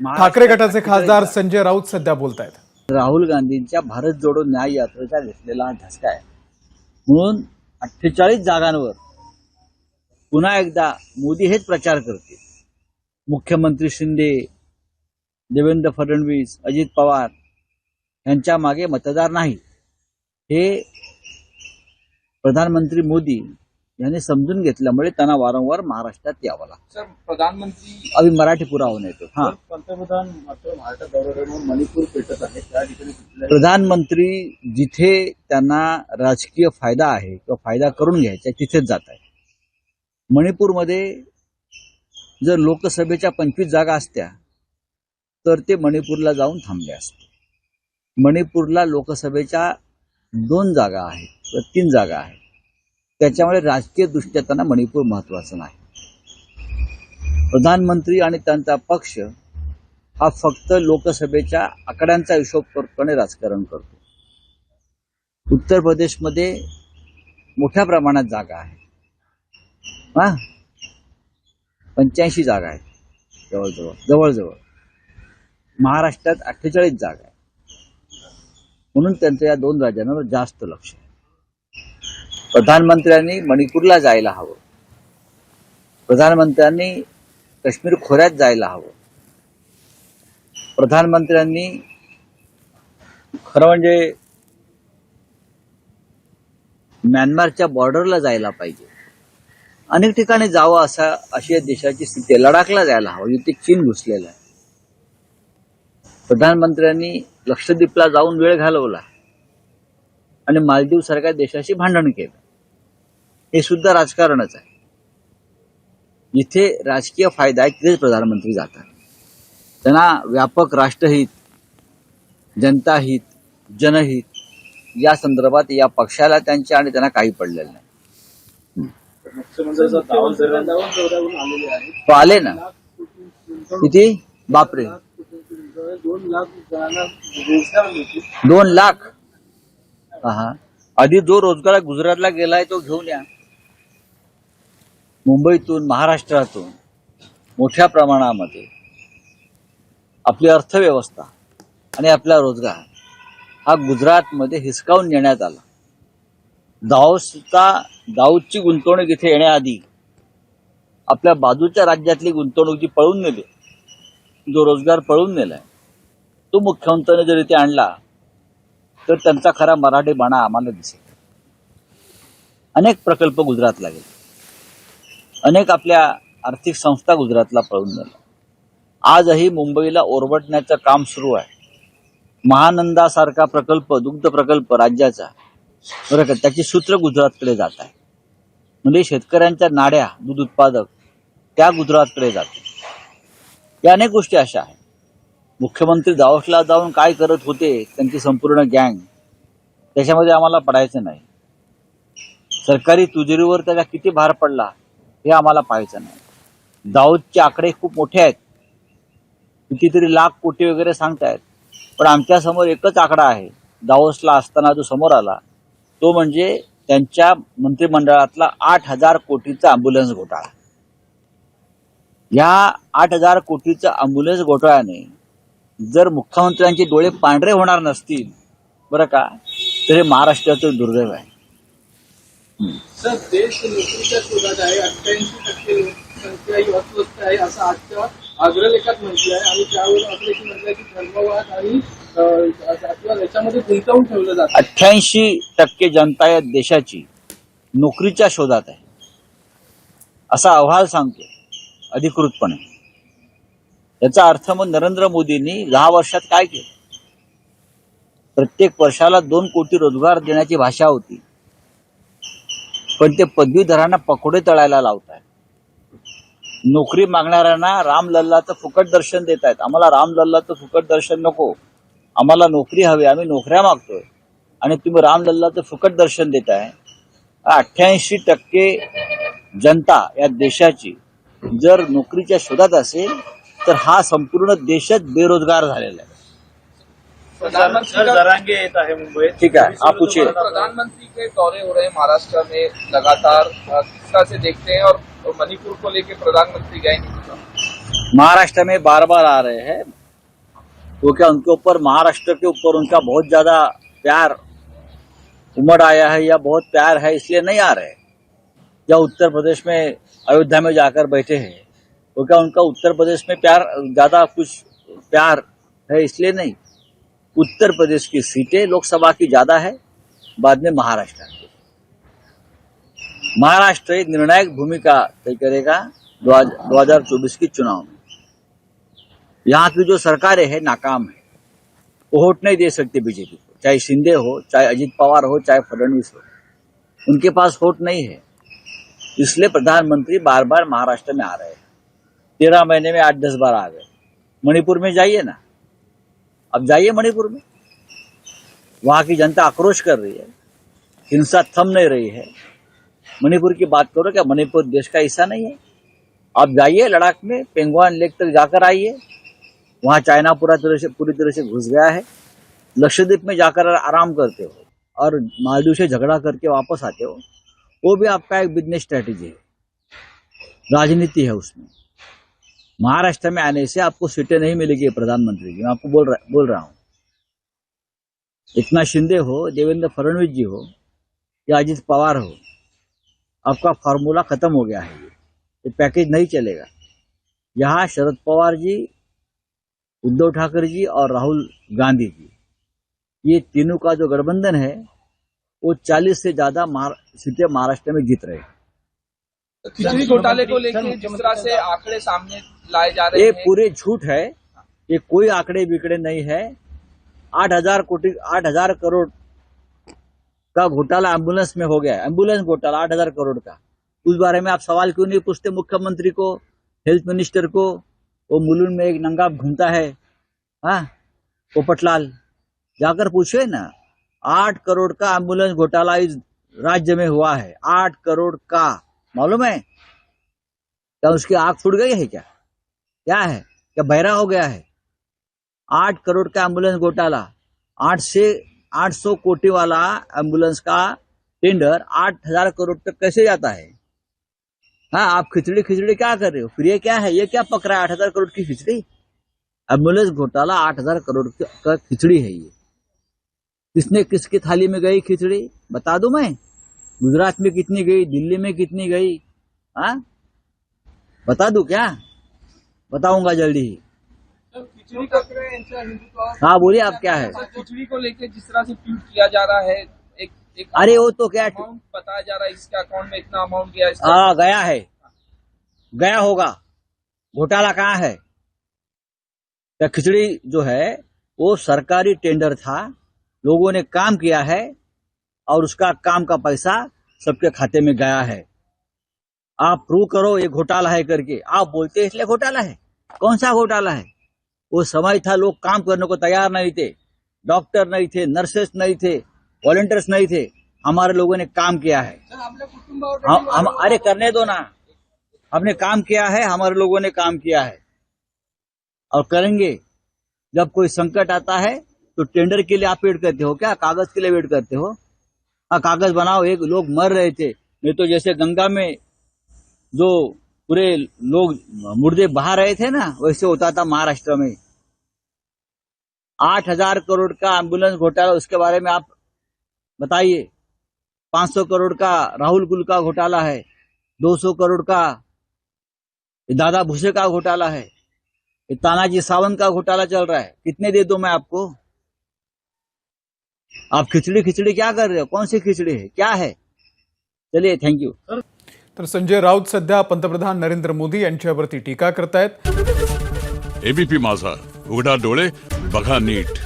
ठाकरे गटाचे खासदार संजय राऊत सध्या बोलत आहेत राहुल गांधींच्या भारत जोडो न्याय यात्रेचा घेतलेला हा धसका आहे. म्हणून अठ्ठेचाळीस जागांवर पुन्हा एकदा मोदी हेच प्रचार करतील. मुख्यमंत्री शिंदे देवेंद्र फडणवीस अजित पवार यांच्या मागे मतदार नाही. हे प्रधानमंत्री मोदी यांनी समजून घेतल्यामुळे त्यांना वारंवार महाराष्ट्रात यावं लागतं. सर प्रधानमंत्री अभि मराठी पुरावा येतो हा. पंतप्रधान मात्र मणिपूर पेटत आहे त्या ठिकाणी प्रधानमंत्री जिथे त्यांना राजकीय फायदा आहे किंवा फायदा करून घ्यायचा आहे, तिथेच जात आहे मणिपूरमध्ये जर लोकसभेच्या पंचवीस जागा असत्या तर ते मणिपूरला जाऊन थांबले असते. मणिपूरला लोकसभेच्या दोन जागा आहेत किंवा तीन जागा आहेत. त्याच्यामुळे राजकीय दृष्ट्या त्यांना मणिपूर महत्वाचं नाही. प्रधानमंत्री आणि त्यांचा पक्ष हा फक्त लोकसभेच्या आकड्यांचा हिशोब करतो राजकारण करतो. उत्तर प्रदेशमध्ये मोठ्या प्रमाणात जागा आहे. हा? पंच्याऐंशी जागा आहेत. जवळजवळ जवळजवळ. महाराष्ट्रात अठ्ठेचाळीस जागा आहे म्हणून त्यांचं या दोन राज्यांवर जास्त लक्ष आहे. प्रधानमंत्र्यांनी मणिपूरला जायला हवं. प्रधानमंत्र्यांनी काश्मीर खोऱ्यात जायला हवं. प्रधानमंत्र्यांनी खरं म्हणजे म्यानमारच्या बॉर्डरला जायला पाहिजे. अनेक ठिकाणी जावं असा अशी या देशाची स्थिती आहे. लडाखला जायला हवं. इथे चीन घुसलेलं आहे. प्रधानमंत्र्यांनी लक्षद्वीपला जाऊन वेळ घालवला. आणि मालदीव सारख्या देशाशी भांडण केलं. हे सुद्धा राजकारणच आहे. जिथे राजकीय फायदा आहे तिथेच प्रधानमंत्री जातात. त्यांना व्यापक राष्ट्रहित जनताहित जनहित या संदर्भात या पक्षाला त्यांच्या आणि त्यांना काही पडलेलं नाही. तो आले ना. किती? बापरे. दोन लाख हा आधी जो रोजगार गुजरातला गेलाय तो घेऊन या. मुंबईतून महाराष्ट्रातून मोठ्या प्रमाणामध्ये आपली अर्थव्यवस्था आणि आपला रोजगार हा गुजरातमध्ये हिसकावून नेण्यात आला. दाऊसचा दाऊदची गुंतवणूक इथे येण्याआधी आपल्या बाजूच्या राज्यातली गुंतवणूक जी पळून नेली जो रोजगार पळून नेलाय तो मुख्यमंत्र्याने जर इथे आणला तर त्यांचा खरा मराठीपणा आम्हाला दिसेल. अनेक प्रकल्प गुजरातला गेले. अनेक आपल्या आर्थिक संस्था गुजरातला पळून गेल्या. आजही मुंबईला ओरबटण्याचं काम सुरू आहे. महानंदासारखा प्रकल्प दुग्ध प्रकल्प राज्याचा बरं का त्याची सूत्र गुजरातकडे जात आहे. म्हणजे शेतकऱ्यांच्या नाड्या दूध उत्पादक त्या गुजरातकडे जाते या अनेक गोष्टी अशा आहेत. मुख्यमंत्री दावसला जाऊन काय करत होते त्यांची संपूर्ण गँग त्याच्यामध्ये आम्हाला पडायचं नाही. सरकारी तुजेरीवर त्याचा किती भार पडला हे आम्हाला पाहायचं नाही. दाऊदचे आकडे खूप मोठे आहेत. कितीतरी लाख कोटी वगैरे सांगतायत. पण आमच्यासमोर एकच आकडा आहे. दावोसला असताना जो समोर आला तो म्हणजे त्यांच्या मंत्रिमंडळातला आठ हजार कोटीचा अँब्युलन्स घोटाळा. या आठ हजार कोटीचा अँब्युलन्स घोटाळ्याने जर मुख्यमंत्र्यांचे डोळे पांढरे होणार नसतील बरं का तर हे महाराष्ट्राचं दुर्दैव आहे. सर देश नोकरीच्या शोधात आहे अठ्ठ्याऐंशी टक्के लोकसंख्या ही अस्वस्थ आहे असं आजच्या अग्रलेखात म्हटलं आहे आणि म्हटलंय की धर्मवाद आणि जातीवाद याच्यामध्ये गुंतवून ठेवलं जातं. अठ्ठ्याऐंशी टक्के जनता या देशाची नोकरीच्या शोधात आहे. असा अहवाल सांगतो अधिकृतपणे. याचा अर्थ मग नरेंद्र मोदींनी दहा वर्षात काय केलं? प्रत्येक वर्षाला दोन कोटी रोजगार देण्याची भाषा होती. पण ते पदवीधरांना पकोडे तळायला लावत आहेत नोकरी मागणाऱ्यांना रामलल्लाचं फुकट दर्शन देत आहेत आम्हाला रामलल्लाचं फुकट दर्शन नको. आम्हाला नोकरी हवी आम्ही नोकऱ्या मागतोय. आणि तुम्ही रामलल्लाचं फुकट दर्शन देत आहे अठ्ठ्याऐंशी टक्के जनता या देशाची जर नोकरीच्या शोधात असेल तर हा संपूर्ण देशच बेरोजगार झालेला आहे. प्रधानमंत्री का- जरांगे येत आहे मुंबईत ठीक है आप पूछिए। प्रधानमंत्री के दौरे हो रहे हैं महाराष्ट्र में लगातार से देखते हैं और मणिपुर को लेके प्रधानमंत्री गए महाराष्ट्र में बार बार आ रहे हैं वो क्या उनके ऊपर महाराष्ट्र के ऊपर उनका बहुत ज़्यादा प्यार उमड़ आया है या बहुत प्यार है इसलिए नहीं आ रहे। या उत्तर प्रदेश में अयोध्या में जाकर बैठे हैं वो क्या उनका उत्तर प्रदेश में प्यार ज़्यादा कुछ प्यार है इसलिए नहीं। उत्तर प्रदेश की सीटें लोकसभा की ज़्यादा है, बाद में महाराष्ट्र महाराष्ट्र एक निर्णायक भूमिका तय करेगा दो हज़ार चौबीस की चुनाव में। यहाँ की जो सरकारें हैं, नाकाम है। वो वोट नहीं दे सकती बीजेपी को। चाहे शिंदे हो, चाहे अजित पवार हो, चाहे फडणवीस हो। उनके पास वोट नहीं है। इसलिए प्रधानमंत्री बार बार महाराष्ट्र में आ रहे हैं। तेरह महीने में आठ दस बार आ गए। मणिपुर में जाइए ना। अब जाइए मणिपुर में। वहाँ की जनता आक्रोश कर रही है। हिंसा थम नहीं रही है। मणिपुर की बात करो, क्या मणिपुर देश का हिस्सा नहीं है? आप जाइए लद्दाख में, पेंगुआन लेक तक जाकर आइए। वहाँ चाइना पूरा तरह से, पूरी तरह से घुस गया है। लक्षद्वीप में जाकर आराम करते हो और मालदीव से झगड़ा करके वापस आते हो। वो भी आपका एक बिज़नेस स्ट्रैटेजी है। राजनीति है उसमें। महाराष्ट्र में आने से आपको सीटें नहीं मिलेगी प्रधानमंत्री की मैं आपको बोल रहा बोल रहा हूँ। इतना शिंदे हो, देवेंद्र फडणवीस जी हो, या अजित पवार हो, आपका फार्मूला खत्म हो गया है ये। पैकेज नहीं चलेगा। यहाँ शरद पवार जी, उद्धव ठाकरे जी और राहुल गांधी जी। ये तीनों का जो गठबंधन है, वो 40 से ज़्यादा सीटें महाराष्ट्र में जीत रहे हैं। खिचड़ी घोटाले को लेकर जिस तरह से आंकड़े सामने लाए जा रहे ये पूरे झूठ है। ये कोई आंकड़े बिकड़े नहीं है। आठ हज़ार कोटी आठ हज़ार करोड़ का घोटाला एंबुलेंस में हो गया है। एंबुलेंस घोटाला आठ हज़ार करोड़ का। उस बारे में आप सवाल क्यों नहीं पूछते मुख्यमंत्री को हेल्थ मिनिस्टर को? वो मुलुन में एक नंगा घूमता है। हाँ पोपटलाल जाकर पूछिए ना आठ करोड़ का एंबुलेंस घोटाला इस राज्य में हुआ है। आठ करोड़ का। मालूम है? क्या उसकी आग फूट गई है क्या? क्या है? क्या बहरा हो गया है? आठ करोड़ का एंबुलेंस घोटाला, आठ से आठ सौ कोटी वाला एंबुलेंस का टेंडर आठ हज़ार करोड़ तक कैसे जाता है? हाँ आप खिचड़ी खिचड़ी क्या कर रहे हो? फिर ये क्या है? ये क्या पक रहा है? आठ हज़ार करोड़ की खिचड़ी? एंबुलेंस घोटाला, आठ हज़ार करोड़ का खिचड़ी है ये। किसने किसकी थाली में गई खिचड़ी? बता दू मैं? गुजरात में कितनी गई दिल्ली में कितनी गई? हाँ? बता दू क्या? बताऊँगा जल्दी। ही खिचडी ठाकरे हाँ बोलिए आप क्या है? खिचड़ी को लेकर जिस तरह से ट्वीट किया जा रहा है एक एक अरे वो तो क्या बताया जा रहा है इसके अकाउंट में इतना अमाउंट गया हाँ गया है। गया होगा। घोटाला कहाँ है? क्या खिचड़ी जो है वो सरकारी टेंडर था। लोगों ने काम किया है। और उसका काम का पैसा सबके खाते में गया है। आप प्रूव करो ये घोटाला है करके। आप बोलते इसलिए घोटाला है। कौन सा घोटाला है? वो समय था लोग काम करने को तैयार नहीं थे। डॉक्टर नहीं थे नर्सेस नहीं थे वॉलंटियर्स नहीं थे। हमारे लोगों ने काम किया है। हम हम अरे करने दो ना। हमने काम किया है हमारे लोगों ने काम किया है। और करेंगे। जब कोई संकट आता है तो टेंडर के लिए आप वेट करते हो क्या? कागज़ के लिए वेट करते हाँ? कागज़ बनाओ, एक लोग मर रहे थे। नहीं तो जैसे गंगा में जो पूरे लोग मुर्दे बहा रहे थे ना, वैसे होता था महाराष्ट्र में। आठ हज़ार करोड़ का एंबुलेंस घोटाला, उसके बारे में आप बताइए। 500 करोड़ का राहुल कुल का घोटाला है। 200 करोड़ का दादा भूसे का घोटाला है। तानाजी सावंत का घोटाला चल रहा है। कितने दे दो मैं आपको? आप खिचड़ी खिचड़ी क्या कर रहे हो? कौन सी खिचड़ी है? क्या है? चलिए थैंक यू तर संजय राउत सध्या पंतप्रधान नरेंद्र मोदी यांच्यावरती टीका करतायत. एबीपी माझा उघडा डोळे बघा नीट.